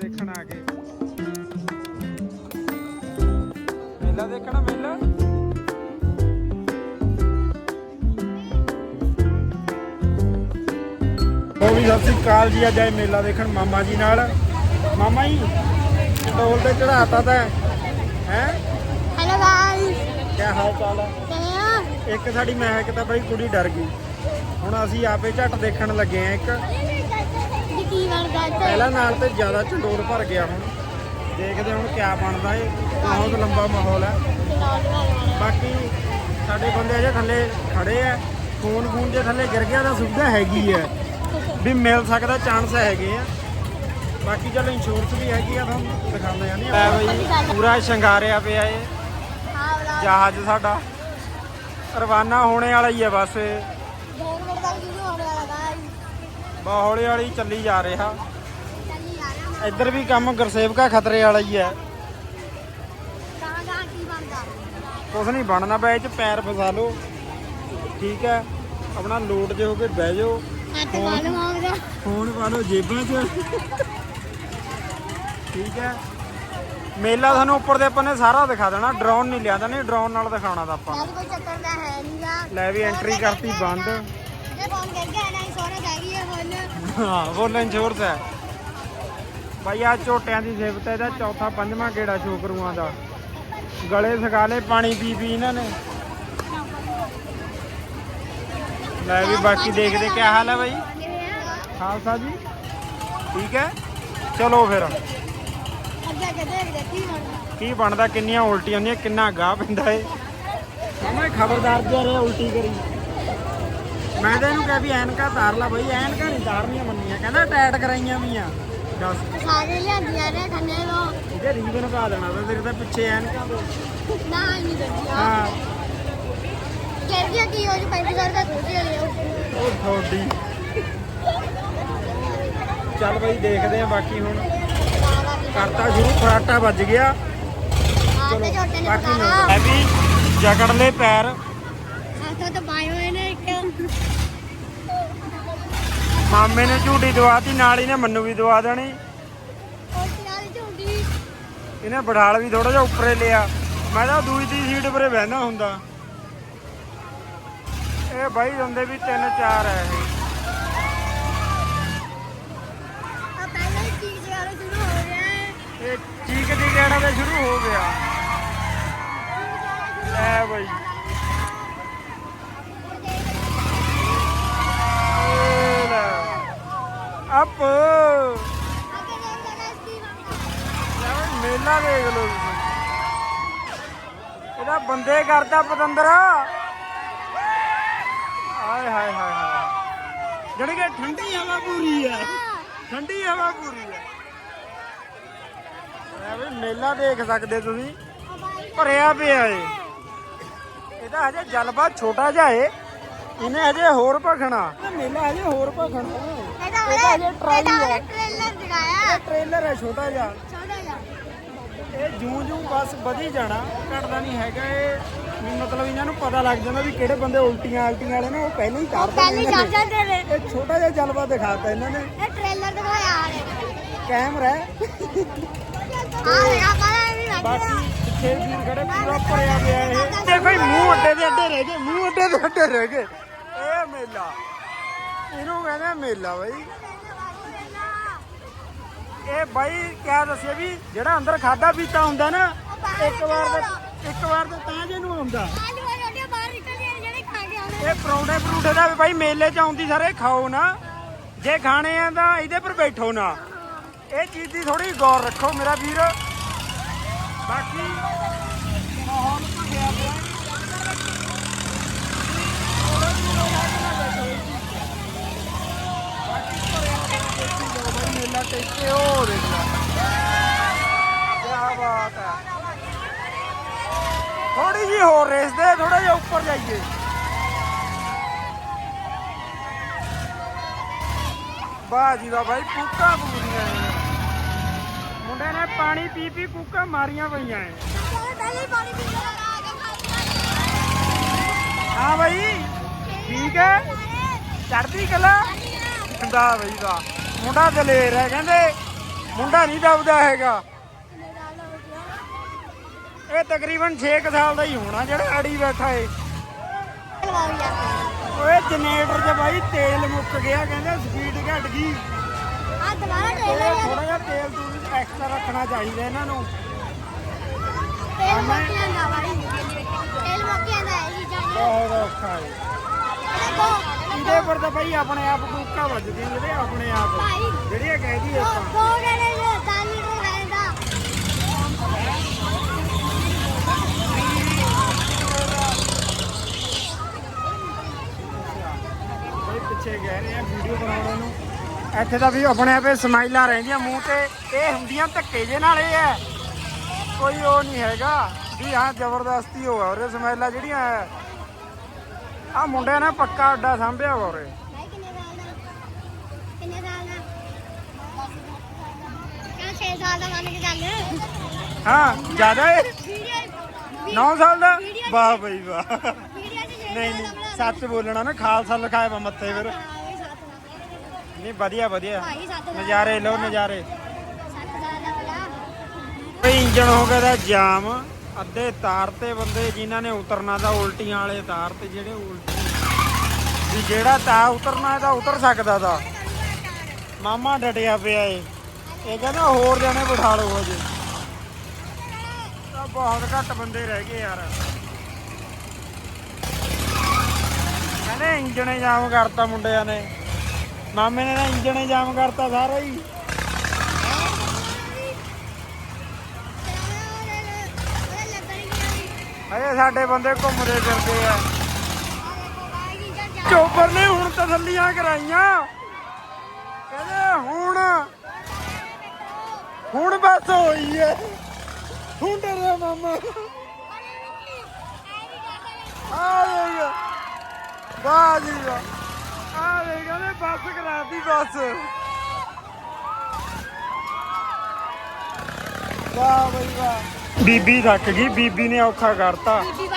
ਦੇਖਣ ਆ ਗਏ। ਮੇਲਾ ਦੇਖਣਾ ਮੇਲਾ? ਉਹ ਵੀ ਸਤਿ ਸ੍ਰੀ ਅਕਾਲ ਜੀ ਅੱਜ ਆਏ ਮੇਲਾ ਦੇਖਣ ਮਾਮਾ ਜੀ ਨਾਲ। ਮਾਮਾ ਜੀ ਢੋਲ ਤੇ ਚੜਾਤਾ ਤਾਂ ਹੈ। ਹੈਲੋ ਗਾਇਸ ਕੀ ਹਾਲ ਚਾਲ ਹੋ? ਇੱਕ ਸਾਡੀ ਮਹਿਕ ਤਾਂ ਬਈ ਕੁੜੀ ਡਰ ਗਈ। ਹੁਣ ਅਸੀਂ ਆਪੇ ਝੱਟ ਦੇਖਣ ਲੱਗੇ ਆ ਇੱਕ। ਪਹਿਲਾਂ ਨਾਲ ਤੇ ਜ਼ਿਆਦਾ ਚੰਡੋਲ ਭਰ ਗਿਆ ਹੁਣ। ਦੇਖਦੇ ਹੁਣ ਕਿਆ ਬਣਦਾ ਏ ਬਹੁਤ ਲੰਬਾ ਮਾਹੌਲ ਹੈ। ਬਾਕੀ ਸਾਡੇ ਬੰਦੇ ਅਜੇ ਥੱਲੇ ਖੜੇ ਆ। ਫੋਨ ਫੋਨ ਜੇ ਥੱਲੇ ਗਿਰ ਗਿਆ ਤਾਂ ਸੁਵਿਧਾ ਹੈਗੀ ਹੈ ਵੀ ਮਿਲ ਸਕਦਾ ਚਾਂਸ ਹੈਗੇ ਆ। ਬਾਕੀ ਚਲੋ ਇੰਸ਼ੋਰੈਂਸ ਵੀ ਹੈਗੀ ਆ ਤੁਹਾਨੂੰ ਦਿਖਾਉਂਦੇ ਆ ਨਹੀਂ ਆ ਬਈ ਪੂਰਾ ਸ਼ਿੰਗਾਰਿਆ ਪਿਆ ਏ ਜਹਾਜ਼ ਸਾਡਾ। ਰਵਾਨਾ ਹੋਣੇ ਵਾਲਾ ਹੀ ਹੈ ਬਸ ਦੋ ਮਿੰਟ ਤੱਕ ਸ਼ੁਰੂ ਹੋਣ ਵਾਲਾ ਗਾਇਸ ਬਾ ਹੌਲੀ ਹੌਲੀ ਚੱਲੀ ਜਾ ਰਿਹਾ ਚੱਲੀ ਇੱਧਰ ਵੀ ਕੰਮ ਗੁਰਸੇਵਕਾ ਖਤਰੇ ਵਾਲਾ ਹੀ ਹੈ ਕਹਾਂ ਕਹਾਂ ਕੀ ਬਣਦਾ? ਕੁਛ ਨਹੀਂ ਬਣਨਾ ਬੈ ਚ ਪੈਰ ਫਸਾ ਲਓ। ਠੀਕ ਹੈ ਆਪਣਾ ਲੋਡ ਜੇ ਹੋ ਕੇ ਬਹਿ ਜਾਓ। ਹੱਥ ਕਾਲ ਮਾਂਗਦਾ ਫੋਨ ਪਾ ਲਓ ਜੇਬਾਂ 'ਚ। ਠੀਕ ਹੈ ਮੇਲਾ ਤੁਹਾਨੂੰ ਉੱਪਰ ਦੇ ਆਪਾਂ ਨੇ ਸਾਰਾ ਦਿਖਾ ਦੇਣਾ। ਡਰੋਨ ਨਹੀਂ ਲਿਆਂਦਾ ਨਹੀਂ ਡਰੋਨ ਨਾਲ ਦਿਖਾਉਣਾ ਤਾਂ ਆਪਾਂ ਕੋਈ ਚੱਕਰ ਦਾ ਹੈ ਨਹੀਂਗਾ ਲੈ ਵੀ ਐਂਟਰੀ ਕਰਤੀ ਬੰਦ। ਜੇ ਫੋਨ ਕਰ ਗਿਆ ਨਾ ਸੋਨਾ ਹੈਗੀ ਹੈ ਫੁੱਲ ਹਾਂ ਫੁੱਲ ਇੰਸ਼ੋਰੈਂਸ ਹੈ। ਬਾਈ ਆ ਝੋਟਿਆਂ ਦੀ ਸਿਫਤ ਹੈ ਇਹਦਾ ਚੌਥਾ ਪੰਜਵਾਂ ਗੇੜਾ ਸ਼ੋਕਰੂਆਂ ਦਾ। ਗਲੇ ਸਗਾਲੇ ਪਾਣੀ ਪੀ ਪੀ ਇਹਨਾਂ ਨੇ। ਲੈ ਵੀ ਬਾਕੀ ਦੇਖਦੇ ਕਿਆ ਹਾਲ ਹੈ ਬਾਈ? ਖਾਲਸਾ ਜੀ? ਠੀਕ ਹੈ? ਚਲੋ ਫਿਰ। ਅੱਗੇ ਅੱਗੇ ਦੇਖਦੇ ਕੀ ਬਣਦਾ ਕੀ ਬਣਦਾ ਕਿੰਨੀਆਂ ਉਲਟੀਆਂ ਹੁੰਦੀਆਂ ਕਿੰਨਾ ਗਾਹ ਪੈਂਦਾ ਏ। ਮੈਂ ਖਬਰਦਾਰ ਜਿਹਾ ਰਿਹਾ ਉਲਟੀ ਕਰੀ। ਮੈਂ ਤਾਂ ਇਹਨੂੰ ਕਿਹਾ ਵੀ ਐਨਕਾਂ ਤਾਰ ਲਾ ਬਈ ਐਨਕਾਂ ਨਹੀਂ ਤਾਰਨੀਆਂ ਮੰਨੀਆਂ ਕਹਿੰਦਾ ਟੈਟ ਕਰਾਈਆਂ ਵੀਆਂ। ਦੱਸ। ਸਾਰੇ ਲਿਆਂਦੀਆਂ ਨੇ ਖੰਨੇ ਤੋਂ ਇਹਦੇ ਰੀਬਨ ਪਾ ਦੇਣਾ ਤਾਂ ਤੇਰੇ ਤਾਂ ਪਿੱਛੇ ਐਨਕਾਂ ਨਾ ਨਹੀਂ ਦਿੰਦੀਆਂ। ਹਾਂ। ਕਹਿੰਦੀਆਂ ਕੀ ਹੋ ਜੂ 3500 ਦਾ ਥੋੜੀ ਲਿਓ ਉਹ ਥੋੜੀ ਚੱਲ ਬਈ ਦੇਖਦੇ ਆ ਬਾਕੀ ਹੁਣ। ਕਰਤਾ ਸ਼ੁਰੂ ਫਰਾਟਾ ਵੱਜ ਗਿਆ। ਤੇ ਝੋਟੇ ਨੇ ਬਾਕੀ ਪਕਾਣਾ ਮੈਂ ਵੀ ਜਕੜ ਲੈ ਪੈਰ ਹੱਥੋਂ ਤਾਂ ਪਾਏ ਹੋਏ ਨੇ ਇੱਕ ਮਾਮੇ ਨੇ ਝੂਟੀ ਦਵਾਤੀ, ਨਾਲ ਹੀ ਨੇ ਮੰਨੂ ਵੀ ਦਵਾ ਦੇਣੀ। ਇਹਨੇ ਬੜਾਲ ਵੀ ਥੋੜਾ ਜਿਹਾ ਉੱਪਰੇ ਲਿਆ। ਮੈਂ ਤਾਂ ਦੂਜੀ ਦੀ ਸੀਟ ਉੱਪਰੇ ਬਹਿਣਾ ਹੁੰਦਾ। ਇਹ ਬਾਈ ਹੁੰਦੇ ਵੀ ਤਿੰਨ ਚਾਰ ਹੈ ਇਹ। ਆ ਪਹਿਲਾਂ ਇਹ ਚੀਕ ਦੀ ਕਹਿਣਾ ਤੇ ਸ਼ੁਰੂ ਹੋ ਗਿਆ। ਲੈ ਬਾਈ। ਅਪ। ਲੈ ਮੇਲਾ ਲਓ ਤੁਸੀਂ। ਇਹਦਾ ਬੰਦੇ ਕਰਦਾ ਪਤੰਦਰ। ਆਏ ਹਾਏ ਹਾਏ ਹਾਏ। ਜਿਹੜੀ ਕਿ ਠੰਡੀ ਹਵਾ ਪੂਰੀ ਹੈ ਠੰਡੀ ਹਵਾ ਪੂਰੀ ਹੈ ਲੈ ਬਈ ਮੇਲਾ ਦੇਖ ਸਕਦੇ ਤੁਸੀਂ। ਭਰਿਆ ਪਿਆ ਏ। ਇਹਦਾ ਹਜੇ ਜਲਵਾ ਛੋਟਾ ਜਿਹਾ ਏ। ਇਹਨੇ ਹਜੇ ਹੋਰ ਭਖਣਾ। ਮੇਲਾ ਹਜੇ ਹੋਰ ਭਖਣਾ। ਇਹਦਾ ਇਹਦਾ ਹਜੇ ਹਲੇ ਟਰਾਈ ਇਹਦਾ ਹੈ ਹਲੇ ਟ੍ਰੇਲਰ ਦਿਖਾਇਆ। ਟ੍ਰੇਲਰ ਹੈ ਛੋਟਾ ਜਿਹਾ। ਛੋਟਾ ਜਿਹਾ। ਇਹ ਜੂੰ ਜੂੰ ਬਸ ਵਧੀ ਜਾਣਾ। ਘਟਦਾ ਨਹੀਂ ਹੈਗਾ ਇਹ। ਵੀ ਮਤਲਬ ਇਹਨਾਂ ਨੂੰ ਪਤਾ ਲੱਗ ਜਾਂਦਾ ਵੀ ਕਿਹੜੇ ਬੰਦੇ ਉਲਟੀਆਂ ਆਲਟੀਆਂ ਵਾਲੇ ਨੇ ਉਹ ਪਹਿਲਾਂ ਹੀ ਤਾਰ ਪਹਿਲੀ ਦਿੰਦੇ ਨੇ ਜਾਂਦੇ ਨੇ। ਇਹ ਛੋਟਾ ਜਿਹਾ ਜਲਵਾ ਦਿਖਾਤਾ ਇਹਨਾਂ ਨੇ। ਇਹ ਟ੍ਰੇਲਰ ਦਿਖਾਇਆ ਹਲੇ ਕੈਮਰਾ ਹੈ। ਆ ਰਿਹਾ ਵੀ ਲੱਗ ਬਾਕੀ ਰਿਹਾ ਪਿੱਛੇ ਵੀਰ ਖੜੇ ਪੂਰਾ ਭਰਿਆ ਪਿਆ ਇਹ। ਦੇਖੋ ਮੂੰਹ ਅੱਡੇ ਦੇ ਅੱਡੇ ਰਹਿ ਗਏ ਮੂੰਹ ਅੱਡੇ ਦੇ ਅੱਡੇ ਰਹਿ ਗਏ। ਇਹ ਮੇਲਾ। ਇਹਨੂੰ ਕਹਿੰਦੇ ਮੇਲਾ ਬਾਈ। ਇਹ ਬਾਈ ਕਿਆ ਦੱਸਿਆ ਵੀ ਜਿਹੜਾ ਅੰਦਰ ਖਾਦਾ ਪੀਤਾ ਹੁੰਦਾ ਨਾ, ਇੱਕ ਵਾਰ ਦਾ ਇੱਕ ਵਾਰ ਦਾ ਤਾਂ ਜੇ ਨੂੰ ਆਉਂਦਾ। ਇਹ ਪਰੌਂਠੇ ਪਰੂਠੇ ਦਾ ਵੀ ਬਾਈ ਮੇਲੇ 'ਚ ਆਉਂਦੀ ਸਾਰੇ ਖਾਓ ਨਾ। ਜੇ ਖਾਣੇ ਆ ਤਾਂ ਇਹਦੇ ਪਰ ਬੈਠੋ ਨਾ। ਇਹ ਚੀਜ਼ ਦੀ ਥੋੜੀ ਗੌਰ ਰੱਖੋ ਮੇਰਾ ਵੀਰ। ਬਾਕੀ ਮਾਹੌਲ ਭੰਗਿਆ ਪਿਆ ਥੋੜ੍ਹਾ ਜਿਹਾ ਰਹਿ ਕੇ ਨਾ ਬੈਠੋ ਇਹ ਚੀਜ਼ 'ਚ। ਬਾਕੀ ਭਰਿਆ ਪਿਆ ਦੇਖੀ ਜਾਓ ਬਾਈ ਮੇਲਾ ਟੇਕੇ ਉਹ ਦੇਖ ਲੈ ਕੀ ਬਾਤ ਹੈ। ਥੋੜੀ ਜੀ ਹੋਰ ਰੇਸ ਦੇ ਥੋੜਾ ਜਿਹਾ ਉੱਪਰ ਜਾਈਏ। ਵਾਹ ਜੀ ਵਾਹ ਭਾਈ ਕੁੱਕਾ ਪੂਰੀਆਂ ਮੁੰਡੇ ਨੇ ਪਾਣੀ ਪੀ ਪੀ ਕੁੱਕਾ ਮਾਰੀਆਂ ਪਈਆਂ ਐ ਪਹਿਲੇ ਹਾਂ ਭਾਈ ਠੀਕ ਹੈ? ਚੜਦੀ ਕਲਾ? ਦਾ ਭਾਈ ਦਾ ਮੁੰਡਾ ਦਲੇਰ ਹੈ ਕਹਿੰਦੇ ਮੁੰਡਾ ਨਹੀਂ ਦਬਦਾ ਹੈਗਾ। ਇਹ ਤਕਰੀਬਨ 6 ਸਾਲ ਦਾ ਹੀ ਹੋਣਾ ਜਿਹੜਾ ਅੜੀ ਬੈਠਾ ਏ। ਓਏ ਜਨਰੇਟਰ 'ਚ ਬਾਈ ਤੇਲ ਮੁੱਕ ਗਿਆ ਕਹਿੰਦੇ ਸਪੀਡ ਘਟ ਗਈ। ਆ ਦੁਬਾਰਾ ਟ੍ਰੇਲਰ ਥੋੜਾ ਜਿਹਾ ਤੇਲ ਤੂੰ ਐਕਸਟਰਾ ਰੱਖਣਾ ਚਾਹੀਦਾ ਇਹਨਾਂ ਨੂੰ। ਤੇਲ ਮੱਕੀਆਂ ਦਾ ਵਾਲੀ ਤੇਲ ਮੱਕੀਆਂ ਦਾ ਹੈ ਜੀ ਜਾਨ ਬਹੁਤ ਔਖਾ ਇਹਦੇ ਪਰ ਤਾਂ ਬਾਈ ਆਪਣੇ ਆਪ ਕੂਕਾ ਵੱਜਦੀ ਜਿਹੜੇ ਆਪਣੇ ਆਪ। ਭਾਈ ਜਿਹੜੀਆਂ ਕਹਿਦੀ ਆਪਾਂ। ਦੋ ਜਣੇ ਨੇ 10 ਲੀਟਰ ਲੈਂਦਾ ਬਈ ਪਿੱਛੇ ਗਏ ਆ ਵੀਡੀਓ ਬਣਾਉਣ ਨੂੰ। ਇੱਥੇ ਤਾਂ ਵੀ ਆਪਣੇ ਆਪੇ ਸਮਾਈਲਾਂ ਰਹਿੰਦੀਆਂ ਮੂੰਹ ਤੇ ਇਹ ਹੁੰਦੀਆਂ ਧੱਕੇ ਜੇ ਨਾਲ ਇਹ ਹੈ। ਕੋਈ ਉਹ ਨਹੀਂ ਹੈਗਾ। ਵੀ ਹਾਂ ਜ਼ਬਰਦਸਤੀ ਹੋਆ ਉਹਦੇ ਸਮਾਈਲਾਂ ਜਿਹੜੀਆਂ ਹੈ। ਆ ਮੁੰਡੇ ਨੇ ਪੱਕਾ ਅੱਡਾ ਸਾਂਭਿਆ ਵਾ ਉਰੇ। ਭਾਈ ਕਿੰਨੇ ਸਾਲ ਦਾ? ਕਿੰਨੇ ਸਾਲ ਦਾ? ਕਿਆ 6 ਸਾਲ ਦਾ ਮੰਨ ਕੇ ਚੱਲ। ਹਾਂ ਜ਼ਿਆਦਾ ਵੀਡੀਓ 9 ਸਾਲ ਦਾ? ਵਾਹ ਬਈ ਵਾਹ। ਵੀਡੀਓ 'ਚ ਛੇ ਨਹੀਂ ਸਾਲ ਨਹੀਂ ਬਣਾ ਸੱਚ ਬੋਲਣਾ ਨਾ ਖਾਲਸਾ ਲਿਖਾਇਆ ਵਾ ਮੱਥੇ ਫਿਰ। ਨਹੀਂ ਵਧੀਆ ਵਧੀਆ। ਭਾਈ ਸੱਤ ਦਾ ਨਜ਼ਾਰੇ ਲਓ ਨਜ਼ਾਰੇ। ਸੱਤ ਸਾਲ ਦਾ ਬਈ ਇੰਜਣ ਹੋ ਗਿਆ ਦਾ ਜਾਮ। ਅੱਧੇ ਤਾਰ ਤੇ ਬੰਦੇ ਜਿਨ੍ਹਾਂ ਨੇ ਉਤਰਨਾ ਦਾ ਉਲਟੀਆਂ ਵਾਲੇ ਤਾਰ ਤੇ ਜਿਹੜੇ ਉਲਟੀ ਵੀ ਜਿਹੜਾ ਤਾਂ ਉਤਰਨਾ ਇਹਦਾ ਉਤਰ ਸਕਦਾ ਦਾ ਮਾਮਾ ਡਟਿਆ ਪਿਆ ਏ। ਇਹ ਕਹਿੰਦਾ ਹੋਰ ਜਾਣੇ ਬਿਠਾ ਲਓ ਹਜੇ। ਤਾਂ ਬਹੁਤ ਘੱਟ ਬੰਦੇ ਰਹਿ ਗਏ ਯਾਰ। ਕਹਿੰਦੇ ਇੰਜਣੇ ਜਾਮ ਕਰਤਾ ਮੁੰਡਿਆਂ ਨੇ। ਮਾਮੇ ਨੇ ਨਾ ਇੰਜਣੇ ਜਾਮ ਕਰਤਾ ਸਾਰਾ ਹੀ। ਅਜੇ ਸਾਡੇ ਬੰਦੇ ਘੁੰਮਦੇ ਫਿਰਦੇ ਆ। ਚੋਬਰ ਨੇ ਹੁਣ ਤਸੱਲੀਆਂ ਕਰਾਈਆਂ। ਕਹਿੰਦੇ ਹੁਣ ਹੁਣ ਬਸ ਹੋਈ ਹੈ ਹੁਣ ਡਰਿਆ ਮਾਮਾ। ਆ ਦੇਖ। ਵਾਹ ਜੀ ਵਾਹ ਆ ਦੇਖ, ਕਹਿੰਦੇ ਬੱਸ ਕਰਾਤੀ ਬੱਸ। ਵਾਹ ਬਈ ਵਾਹ। ਬੀਬੀ ਥੱਕ ਗਈ ਬੀਬੀ ਨੇ ਔਖਾ ਕਰਤਾ। ਬੀਬੀ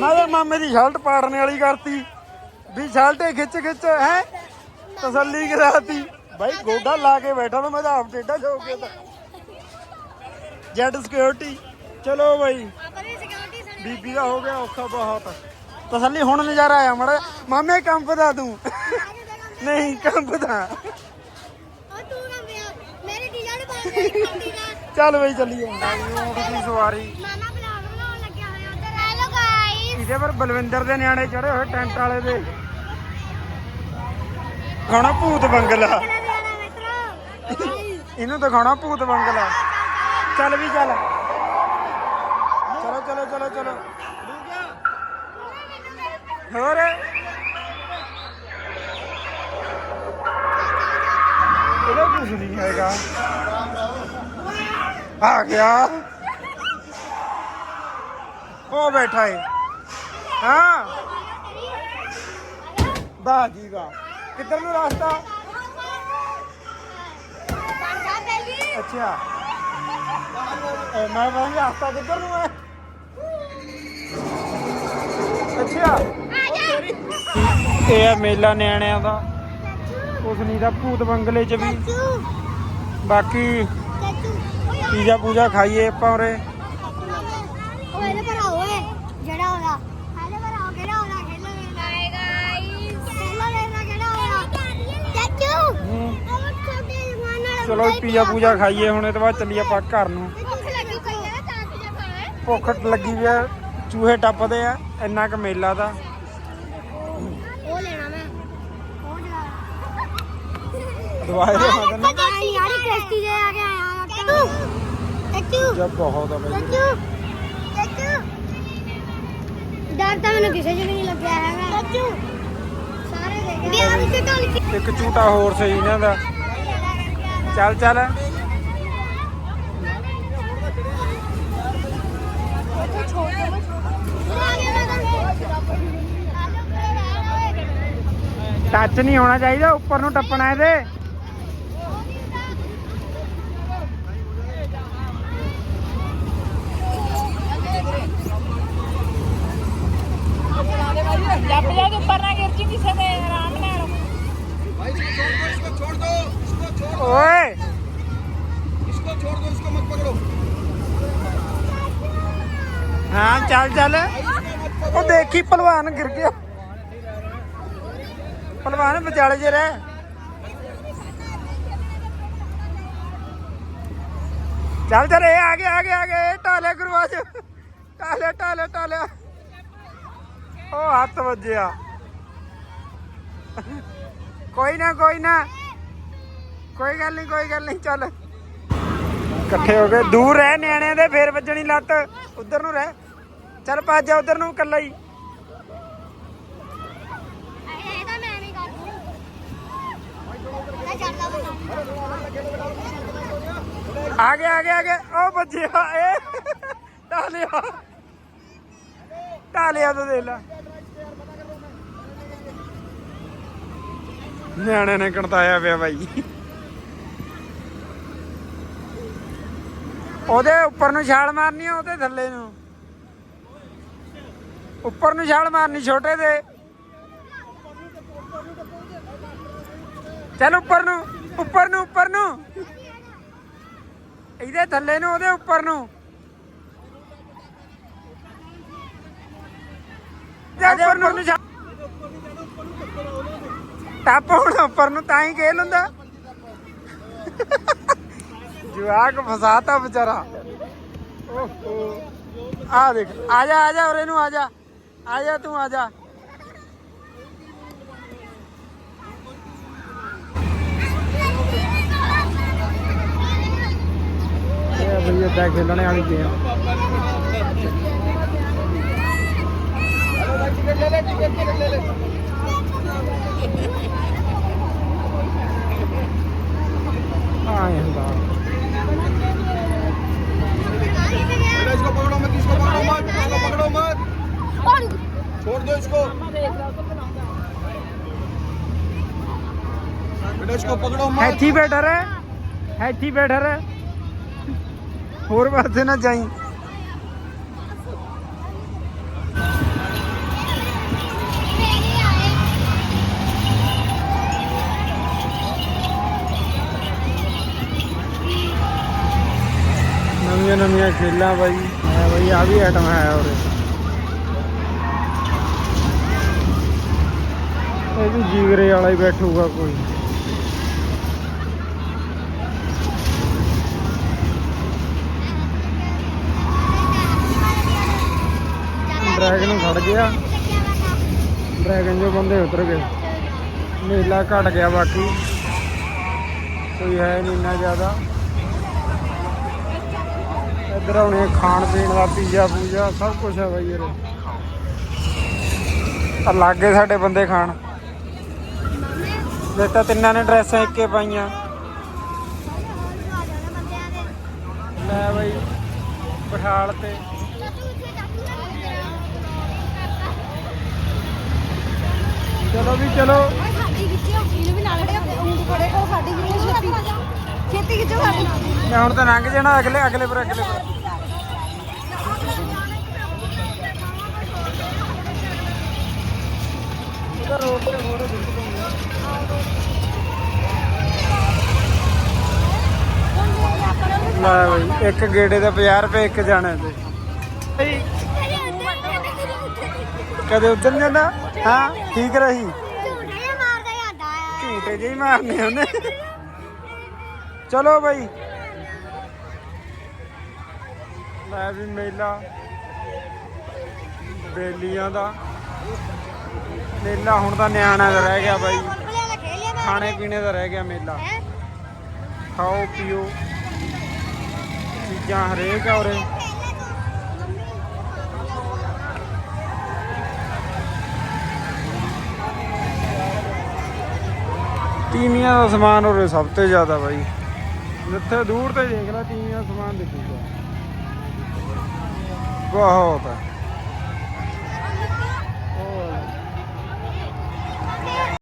ਮੈਂ ਤਾਂ ਮਾਮੇ ਦੀ ਸ਼ਰਟ ਪਾੜਨ ਵਾਲੀ ਕਰਤੀ। ਵੀ ਸ਼ਰਟੇ ਖਿੱਚ ਖਿੱਚ ਹੈ? ਤਸੱਲੀ ਕਰਾਤੀ। ਬਾਈ ਗੋਡਾ ਲਾ ਕੇ ਬੈਠਾ ਤਾਂ ਮੈਂ ਤਾਂ ਆਪ ਟੇਡਾ ਹੋ ਗਿਆ ਤਾਂ। ਜੈਟ ਸਿਕਿਉਰਿਟੀ ਚਲੋ ਬਾਈ ਬੀਬੀ ਦਾ ਹੋ ਗਿਆ ਔਖਾ ਬਹੁਤ। ਤਸੱਲੀ ਹੁਣ ਨਜ਼ਾਰਾ ਆਇਆ ਮੜਾ ਮਾਮੇ ਕੰਬਦਾ ਤੂੰ ਨਹੀਂ ਕੰਬਦਾ ਉਹ ਤੂੰ ਨਾ ਪਿਆ ਮੇਰੀ ਟੀ-ਸ਼ਰਟ ਪਾ ਕੇ ਕੰਦੀ ਦਾ ਚੱਲ ਬਈ ਚੱਲੀਏ। ਊਂਠ ਦੀ ਸਵਾਰੀ ਮਾਮਾ ਬਲੌਗ ਬਣਾਉਣ ਲੱਗਿਆ ਹੋਇਆ ਉਧਰ। ਹੈਲੋ ਗਾਇਸ ਇਹਦੇ ਪਰ ਬਲਵਿੰਦਰ ਦੇ ਨਿਆਣੇ ਚੜੇ ਹੋਏ ਟੈਂਟ ਵਾਲੇ ਦੇ। ਖਾਣਾ ਭੂਤ ਬੰਗਲਾ। ਇਹਨੂੰ ਦਿਖਾਉਣਾ ਭੂਤ ਬੰਗਲਾ। ਚੱਲ ਵੀ ਚੱਲ। ਚਲੋ ਚਲੋ ਚਲੋ ਚਲੋ। ਹੋਰ ਇਹਦਾ ਕੁਝ ਨਹੀਂ ਹੈਗਾ। ਆ ਗਿਆ। ਉਹ ਬੈਠਾ ਹੈ ਹਾਂ। ਵਾਹ ਜੀ ਵਾਹ ਕਿੱਧਰ ਨੂੰ ਰਸਤਾ? ਅੱਛਾ। ਮੈਂ ਕਹਿੰਦਾ ਰਸਤਾ ਕਿੱਧਰ ਨੂੰ ਹੈ? ਅੱਛਾ। ਇਹ ਹੈ ਮੇਲਾ ਨਿਆਣਿਆਂ ਦਾ। ਉਸਨੀ ਦਾ ਭੂਤ ਬੰਗਲੇ ਚ ਵੀ। ਬਾਕੀ ਪੀਜ਼ਾ ਪੂਜਾ ਖਾਈਏ ਆਪਾਂ ਉਰੇ। ਚਲੋ ਪੀਜ਼ਾ ਪੂਜਾ ਖਾਈਏ ਹੁਣ ਇਹ ਤੋਂ ਬਾਅਦ ਚੱਲੀਏ ਆਪਾਂ ਘਰ ਨੂੰ। ਭੁੱਖ ਲੱਗੀ ਵੀ ਆ ਚੂਹੇ ਟੱਪਦੇ ਆ ਇੰਨਾ ਕੁ ਮੇਲਾ ਦਾ ਉਹ ਲੈਣਾ ਮੈਂ ਉਹ ਜਗਾ ਦਵਾਈ ਦੇ ਮਦਨ ਨਹੀਂ ਯਾਰ ਟੇਸਟੀ ਜੇ ਆ ਗਿਆ ਆ। ਚਾਚੂ ਚਾਚੂ ਜਬ ਬਹੁਤ ਆ ਬਈ ਚਾਚੂ ਚਾਚੂ ਡਰ ਤਾਂ ਮੈਨੂੰ ਕਿਸੇ 'ਚ ਵੀ ਨਹੀਂ ਲੱਗਿਆ ਹੈਗਾ। ਚਾਚੂ ਸਾਰੇ ਦੇਖ ਵਿਆਹ ਵਿੱਚ ਢੋਲ ਇੱਕ ਝੂਟਾ ਹੋਰ ਸਹੀ ਇਹਨਾਂ ਦਾ। ਚੱਲ ਚੱਲ। ਟੱਚ ਨਹੀਂ ਹੋਣਾ ਚਾਹੀਦਾ ਉੱਪਰ ਨੂੰ ਟੱਪਣਾ ਇਹਦੇ। ਹਾਂ, ਚੱਲ ਚੱਲ। ਉਹ ਦੇਖੀ ਪਹਿਲਵਾਨ ਗਿਰ ਗਿਆ। ਪਹਿਲਵਾਨ ਵਿਚਾਲੇ ਜੇ ਰਹਿ। ਚੱਲ ਚੱਲ, ਇਹ ਆ ਗਿਆ ਆ ਗਿਆ ਆ ਗਿਆ, ਇਹ ਟਾਲੇ ਗੁਰਵਾਜ ਟਾਲੇ ਟਾਲੇ ਟਾਲੇ ਉਹ ਹੱਥ ਵੱਜਿਆ। ਕੋਈ ਨਾ ਕੋਈ ਨਾ। ਕੋਈ ਗੱਲ ਨਹੀਂ, ਕੋਈ ਗੱਲ ਨਹੀਂ, ਚੱਲ। ਇਕੱਠੇ ਹੋ ਗਏ। ਦੂਰ ਰਹਿ ਨਿਆਣਿਆਂ ਦੇ ਫੇਰ ਵੱਜਣੀ ਲੱਤ। ਉਧਰ ਨੂੰ ਰਹਿ। ਚੱਲ ਭੱਜ ਜਾ ਉਧਰ ਨੂੰ ਇਕੱਲਾ ਹੀ। ਆ ਗਿਆ ਆ ਗਿਆ ਆ ਗਿਆ। ਉਹ ਵੱਜਿਆ ਇਹ ਟਾਲਿਆ ਟਾਲਿਆ ਤਾਂ ਦੇ ਲੈ। ਨਿਆਣੇ ਨੇ ਕਣਤਾਇਆ ਪਿਆ ਬਾਈ। ਉਹਦੇ ਉੱਪਰ ਨੂੰ ਛਾਲ ਮਾਰਨੀ ਆ ਉਹਦੇ ਥੱਲੇ ਨੂੰ। ਉੱਪਰ ਨੂੰ ਛਾਲ ਮਾਰਨੀ ਛੋਟੇ ਦੇ। ਚੱਲ ਉੱਪਰ ਨੂੰ ਉੱਪਰ ਨੂੰ ਉੱਪਰ ਨੂੰ। ਇਹਦੇ ਥੱਲੇ ਨੂੰ ਉਹਦੇ ਉੱਪਰ ਨੂੰ। ਜਾ ਉੱਪਰ ਨੂੰ ਛਾਲ- ਟੱਪ ਹੁਣ ਉੱਪਰ ਨੂੰ ਤਾਂ ਹੀ ਖੇਲ ਹੁੰਦਾ। ਜਵਾਕ ਫਸਾਤਾ ਵਿਚਾਰਾ। ਓਹੋ। ਆ ਦੇਖ ਆ ਜਾ ਆ ਜਾ ਉਰੇ ਨੂੰ ਆ ਜਾ। ਆ ਜਾ ਤੂੰ ਆ ਜਾ। ਇਹ ਵੀ ਇਹ ਖੇਲਣੇ ਵਾਲੀ ਗੇਮ ਲੈ ਲੈ ਟਿਕਟ ਲੈ ਲੈ। ਇੱਥੇ ਹੀ। ਬੈਠਾ ਰਹਿ ਇੱਥੇ ਹੀ। ਬੈਠਾ ਰਹਿ ਹੋਰ ਪਾਸੇ ਨਾ ਜਾਈ ਨਵੀਆਂ ਨਵੀਆਂ ਖੇਲਾਂ ਬਾਈ। ਹੈ ਬਾਈ ਆ ਵੀ ਆਈਟਮ ਹੈ ਉਰੇ। ਇਹ ਵੀ ਜੀਗਰੇ ਵਾਲਾ ਹੀ ਬੈਠੂਗਾ ਕੋਈ। ਡਰੈਗਨ ਖੜ ਗਿਆ। ਡਰੈਗਨ ਜੋ ਬੰਦੇ ਉਤਰ ਗਏ। ਮੇਲਾ ਘਟ ਗਿਆ ਬਾਕੀ। ਕੋਈ ਹੈ ਨਹੀਂ ਇੰਨਾ ਜ਼ਿਆਦਾ। ਇੱਧਰ ਆਉਣੇ ਖਾਣ ਪੀਣ ਦਾ ਪੀਜ਼ਾ ਪੂਜਾ, ਸਭ ਕੁਝ ਹੈ ਬਾਈ ਉਰੇ। ਆ ਲਾਗੇ ਸਾਡੇ ਬੰਦੇ ਖਾਣ। ਜੇ ਤਾਂ ਤਿੰਨਾਂ ਨੇ ਡਰੈਸਾਂ ਇੱਕੇ ਪਾਈਆਂ। ਲੈ ਬਾਈ ਪਠਾਲ ਤੇ। ਚਲੋ ਵੀ ਚਲੋ। ਸਾਡੀ ਖਿੱਚੀ ਹੋ ਗਈ ਵੀ ਨਾਲ ਖੜੇ ਉਂਗ ਖੜੇ ਕੋ ਸਾਡੀ ਖਿੱਚੀ ਛੇਤੀ। ਛੇਤੀ ਖਿੱਚੋ ਸਾਡੀ ਮੈਂ ਹੁਣ ਤਾਂ ਲੰਘ ਜਾਣਾ ਅਗਲੇ ਅਗਲੇ ਪਰ ਅਗਲੇ ਪਰ। ਲੈ ਬਈ ਇੱਕ ਗੇੜੇ ਦਾ 50 ਰੁਪਏ ਇੱਕ ਜਾਣੇ ਬਈ, ਕਦੇ ਉਧਰ ਜਾਂਦਾ ਹਾਂ ਠੀਕ ਰਹੀ। ਝੂਠੇ ਮਾਰਦਾ ਜਾਂਦਾ ਆ ਝੂਟੇ ਜਿਹੀ ਮਾਰਨੇ ਉਹਨੇ। ਚਲੋ ਬਈ। ਲੈ ਵੀ ਮੇਲਾ। ਬੇਲੀਆਂ ਦਾ। ਮੇਲਾ ਹੁਣ ਤਾਂ ਨਿਆਣਾ ਦਾ ਰਹਿ ਗਿਆ ਬਾਈ। ਖਾਣੇ ਪੀਣੇ ਦਾ ਰਹਿ ਗਿਆ ਮੇਲਾ। ਖਾਓ ਪੀਓ। ਚੀਜ਼ਾਂ ਹਰੇਕ ਆ ਤੀਵੀਆਂ ਦਾ ਸਮਾਨ ਉਰੇ ਸਭ ਤੋਂ ਜ਼ਿਆਦਾ ਬਾਈ। ਜਿੱਥੇ ਦੂਰ ਤੇ ਦੇਖ ਲੈ ਤੀਵੀਆਂ ਦਾ ਸਮਾਨ ਦਿਖੂਗਾ ਬਹੁਤ ਹੈ।